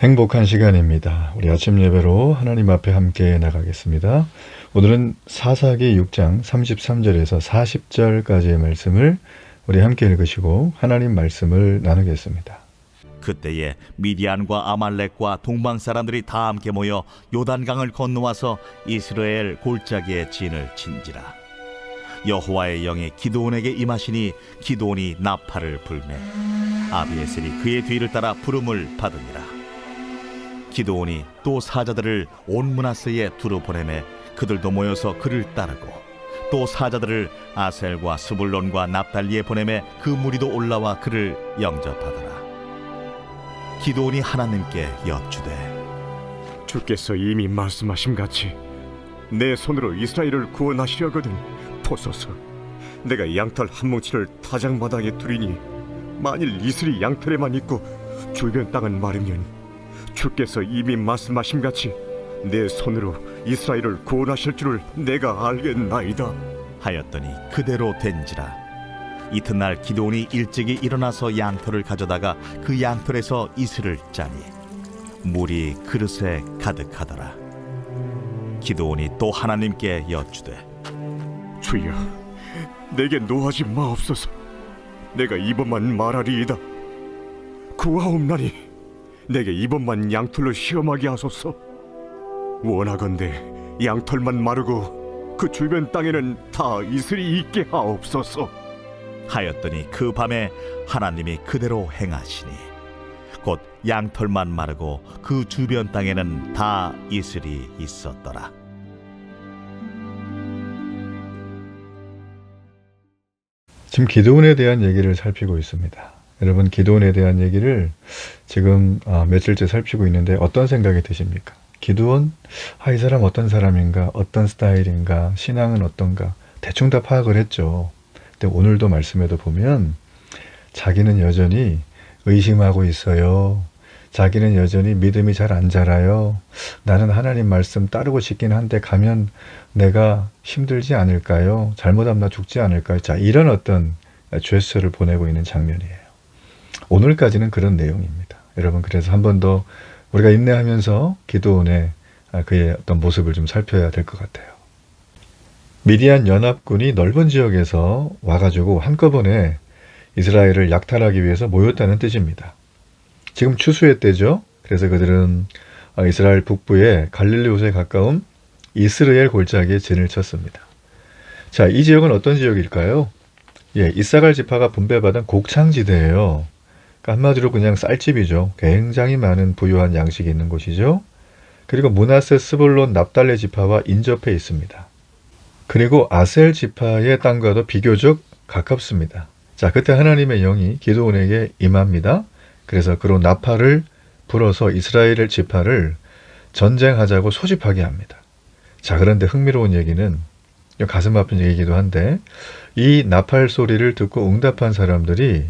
행복한 시간입니다. 우리 아침 예배로 하나님 앞에 함께 나가겠습니다. 오늘은 사사기 6장 33절에서 40절까지의 말씀을 우리 함께 읽으시고 하나님 말씀을 나누겠습니다. 그때에 미디안과 아말렉과 동방 사람들이 다 함께 모여 요단강을 건너와서 이스라엘 골짜기에 진을 친지라 여호와의 영이 기도온에게 임하시니 기도온이 나팔을 불매 아비에셀이 그의 뒤를 따라 부름을 받으니라 기도온이 또 사자들을 온 문하세에 두루 보내매 그들도 모여서 그를 따르고 또 사자들을 아셀과 스불론과 납달리에 보내매 그 무리도 올라와 그를 영접하더라. 기도온이 하나님께 여쭈되 주께서 이미 말씀하신 같이 내 손으로 이스라엘을 구원하시려거든 보소서. 내가 양털 한 뭉치를 타작마당에 두리니 만일 이슬이 양털에만 있고 주변 땅은 마르면 주께서 이미 말씀하신 같이 내 손으로 이스라엘을 구원하실 줄을 내가 알겠나이다. 하였더니 그대로 된지라. 이튿날 기도온이 일찍이 일어나서 양털을 가져다가 그 양털에서 이슬을 짜니 물이 그릇에 가득하더라. 기도온이 또 하나님께 여쭈되 주여 내게 노하지 마옵소서. 내가 이번만 말하리이다. 구하옵나니 내게 이번만 양털로 시험하게 하소서. 원하건대 양털만 마르고 그 주변 땅에는 다 이슬이 있게 하옵소서. 하였더니 그 밤에 하나님이 그대로 행하시니 곧 양털만 마르고 그 주변 땅에는 다 이슬이 있었더라. 지금 기도원에 대한 얘기를 살피고 있습니다. 여러분 기도원에 대한 얘기를 지금 아, 며칠째 살피고 있는데 어떤 생각이 드십니까? 기도원? 아, 이 사람 어떤 사람인가? 어떤 스타일인가? 신앙은 어떤가? 대충 다 파악을 했죠. 근데 오늘도 말씀에도 보면 자기는 여전히 의심하고 있어요. 자기는 여전히 믿음이 잘 안 자라요. 나는 하나님 말씀 따르고 싶긴 한데 가면 내가 힘들지 않을까요? 잘못하면 나 죽지 않을까요? 자, 이런 어떤 죄수를 보내고 있는 장면이에요. 오늘까지는 그런 내용입니다. 여러분, 그래서 한 번 더 우리가 인내하면서 기도원의 아, 그의 어떤 모습을 좀 살펴야 될 것 같아요. 미디안 연합군이 넓은 지역에서 와가지고 한꺼번에 이스라엘을 약탈하기 위해서 모였다는 뜻입니다. 지금 추수의 때죠. 그래서 그들은 어, 이스라엘 북부의 갈릴리 호수에 가까운 이스라엘 골짜기에 진을 쳤습니다. 자, 이 지역은 어떤 지역일까요? 예, 이사갈 지파가 분배받은 곡창지대예요. 한마디로 그냥 쌀집이죠. 굉장히 많은 부유한 양식이 있는 곳이죠. 그리고 문하세 스불론 납달레 지파와 인접해 있습니다. 그리고 아셀 지파의 땅과도 비교적 가깝습니다. 자, 그때 하나님의 영이 기도원에게 임합니다. 그래서 그로 나팔을 불어서 이스라엘 지파를 전쟁하자고 소집하게 합니다. 자, 그런데 흥미로운 얘기는 가슴 아픈 얘기이기도 한데 이 나팔 소리를 듣고 응답한 사람들이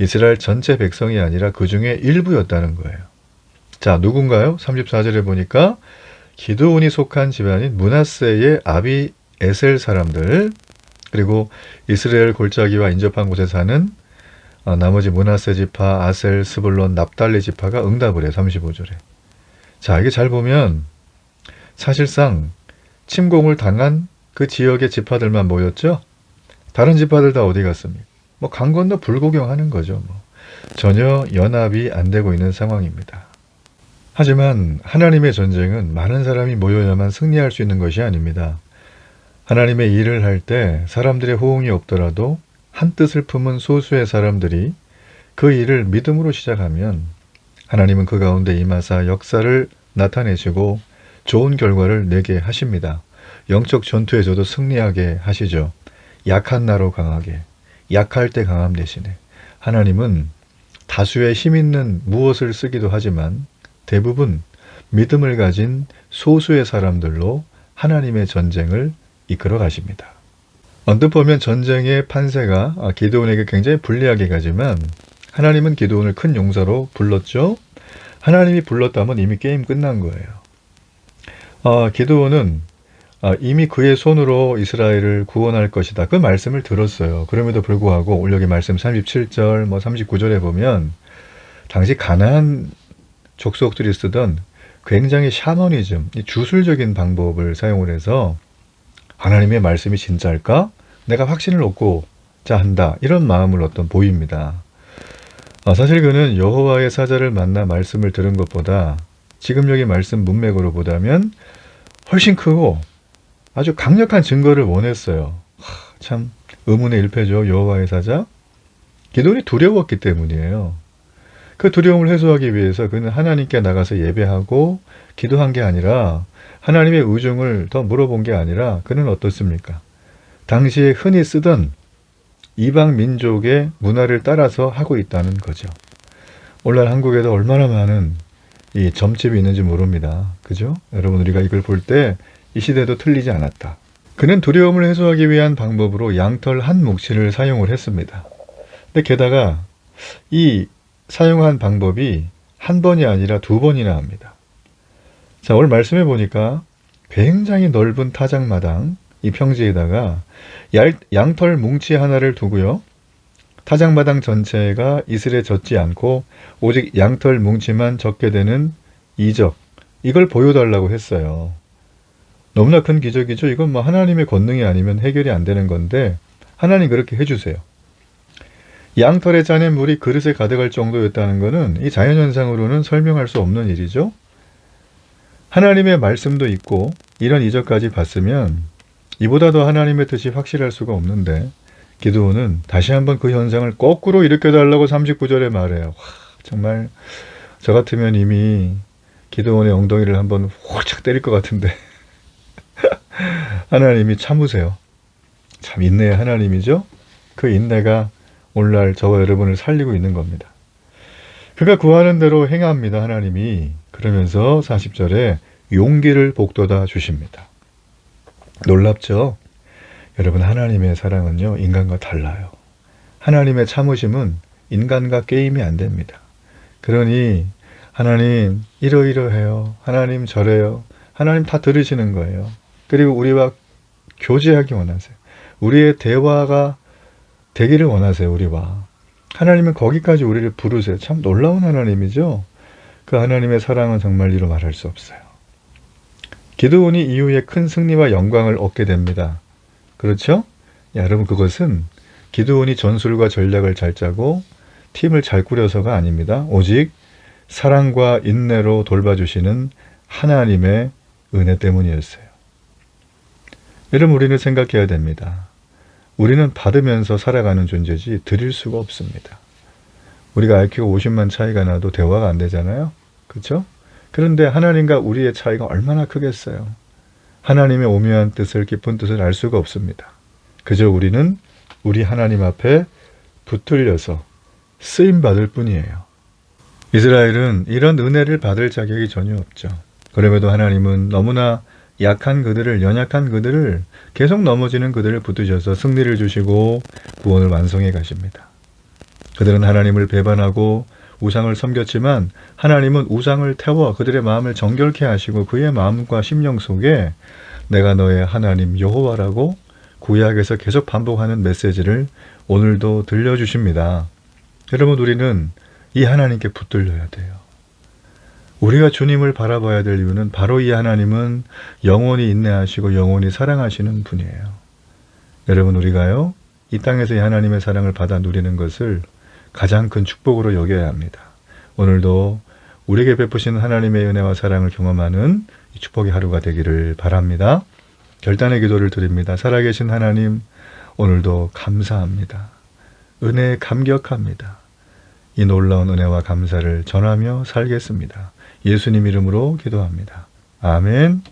이스라엘 전체 백성이 아니라 그 중에 일부였다는 거예요. 자, 누군가요? 34절에 보니까 기드온이 속한 집안인 문하세의 아비 에셀 사람들 그리고 이스라엘 골짜기와 인접한 곳에 사는 어, 나머지 문하세 지파, 아셀, 스불론, 납달리 지파가 응답을 해 35절에. 자, 이게 잘 보면 사실상 침공을 당한 그 지역의 지파들만 모였죠. 다른 지파들 다 어디 갔습니까? 뭐 강 건너 불구경하는 거죠. 뭐. 전혀 연합이 안 되고 있는 상황입니다. 하지만 하나님의 전쟁은 많은 사람이 모여야만 승리할 수 있는 것이 아닙니다. 하나님의 일을 할 때 사람들의 호응이 없더라도 한 뜻을 품은 소수의 사람들이 그 일을 믿음으로 시작하면 하나님은 그 가운데 임하사 역사를 나타내시고 좋은 결과를 내게 하십니다. 영적 전투에서도 승리하게 하시죠. 약한 나로 강하게, 약할 때 강함 대신에 하나님은 다수의 힘 있는 무엇을 쓰기도 하지만 대부분 믿음을 가진 소수의 사람들로 하나님의 전쟁을 이끌어 가십니다. 언뜻 보면 전쟁의 판세가 아, 기드온에게 굉장히 불리하게 가지만 하나님은 기드온을 큰 용사로 불렀죠. 하나님이 불렀다면 이미 게임 끝난 거예요. 아, 기드온은 아, 이미 그의 손으로 이스라엘을 구원할 것이다. 그 말씀을 들었어요. 그럼에도 불구하고 올 여기 말씀 37절, 뭐 39절에 보면 당시 가나안 족속들이 쓰던 굉장히 샤머니즘, 이 주술적인 방법을 사용을 해서 하나님의 말씀이 진짜일까? 내가 확신을 얻고 자 한다. 이런 마음을 어떤 보입니다. 아, 사실 그는 여호와의 사자를 만나 말씀을 들은 것보다 지금 여기 말씀 문맥으로 보다면 훨씬 크고 아주 강력한 증거를 원했어요. 하, 참 의문의 일패죠. 여호와의 사자. 기도원이 두려웠기 때문이에요. 그 두려움을 해소하기 위해서 그는 하나님께 나가서 예배하고 기도한 게 아니라 하나님의 의중을 더 물어본 게 아니라 그는 어떻습니까? 당시에 흔히 쓰던 이방 민족의 문화를 따라서 하고 있다는 거죠. 오늘날 한국에도 얼마나 많은 이 점집이 있는지 모릅니다. 그죠? 여러분 우리가 이걸 볼 때 이 시대도 틀리지 않았다. 그는 두려움을 해소하기 위한 방법으로 양털 한 뭉치를 사용을 했습니다. 근데 게다가 이 사용한 방법이 한 번이 아니라 두 번이나 합니다. 자, 오늘 말씀해 보니까 굉장히 넓은 타작마당 이 평지에다가 얄- 양털 뭉치 하나를 두고요. 타작마당 전체가 이슬에 젖지 않고 오직 양털 뭉치만 젖게 되는 이적 이걸 보여달라고 했어요. 너무나 큰 기적이죠. 이건 뭐 하나님의 권능이 아니면 해결이 안 되는 건데 하나님 그렇게 해주세요. 양털에 짜낸 물이 그릇에 가득할 정도였다는 것은 이 자연현상으로는 설명할 수 없는 일이죠. 하나님의 말씀도 있고 이런 이적까지 봤으면 이보다 더 하나님의 뜻이 확실할 수가 없는데 기도원은 다시 한번 그 현상을 거꾸로 일으켜달라고 39절에 말해요. 와, 정말 저 같으면 이미 기도원의 엉덩이를 한번 홀짝 때릴 것 같은데 하나님이 참으세요. 참 인내의 하나님이죠. 그 인내가 오늘날 저와 여러분을 살리고 있는 겁니다. 그가 구하는 대로 행합니다. 하나님이 그러면서 40절에 용기를 복돋아 주십니다. 놀랍죠? 여러분 하나님의 사랑은요 인간과 달라요. 하나님의 참으심은 인간과 게임이 안 됩니다. 그러니 하나님 이러이러해요. 하나님 저래요. 하나님 다 들으시는 거예요. 그리고 우리와 교제하기 원하세요. 우리의 대화가 되기를 원하세요. 우리와. 하나님은 거기까지 우리를 부르세요. 참 놀라운 하나님이죠. 그 하나님의 사랑은 정말 이로 말할 수 없어요. 기도원이 이후에 큰 승리와 영광을 얻게 됩니다. 그렇죠? 야, 여러분 그것은 기도원이 전술과 전략을 잘 짜고 팀을 잘 꾸려서가 아닙니다. 오직 사랑과 인내로 돌봐주시는 하나님의 은혜 때문이었어요. 여러분 우리는 생각해야 됩니다. 우리는 받으면서 살아가는 존재지 드릴 수가 없습니다. 우리가 IQ가 50만 차이가 나도 대화가 안 되잖아요. 그렇죠? 그런데 하나님과 우리의 차이가 얼마나 크겠어요. 하나님의 오묘한 뜻을 깊은 뜻을 알 수가 없습니다. 그저 우리는 우리 하나님 앞에 붙들려서 쓰임 받을 뿐이에요. 이스라엘은 이런 은혜를 받을 자격이 전혀 없죠. 그럼에도 하나님은 너무나 약한 그들을 연약한 그들을 계속 넘어지는 그들을 붙드셔서 승리를 주시고 구원을 완성해 가십니다. 그들은 하나님을 배반하고 우상을 섬겼지만 하나님은 우상을 태워 그들의 마음을 정결케 하시고 그의 마음과 심령 속에 내가 너의 하나님 여호와라고 구약에서 계속 반복하는 메시지를 오늘도 들려주십니다. 여러분 우리는 이 하나님께 붙들려야 돼요. 우리가 주님을 바라봐야 될 이유는 바로 이 하나님은 영원히 인내하시고 영원히 사랑하시는 분이에요. 여러분 우리가요 이 땅에서 이 하나님의 사랑을 받아 누리는 것을 가장 큰 축복으로 여겨야 합니다. 오늘도 우리에게 베푸신 하나님의 은혜와 사랑을 경험하는 이 축복의 하루가 되기를 바랍니다. 결단의 기도를 드립니다. 살아계신 하나님, 오늘도 감사합니다. 은혜에 감격합니다. 이 놀라운 은혜와 감사를 전하며 살겠습니다. 예수님 이름으로 기도합니다. 아멘.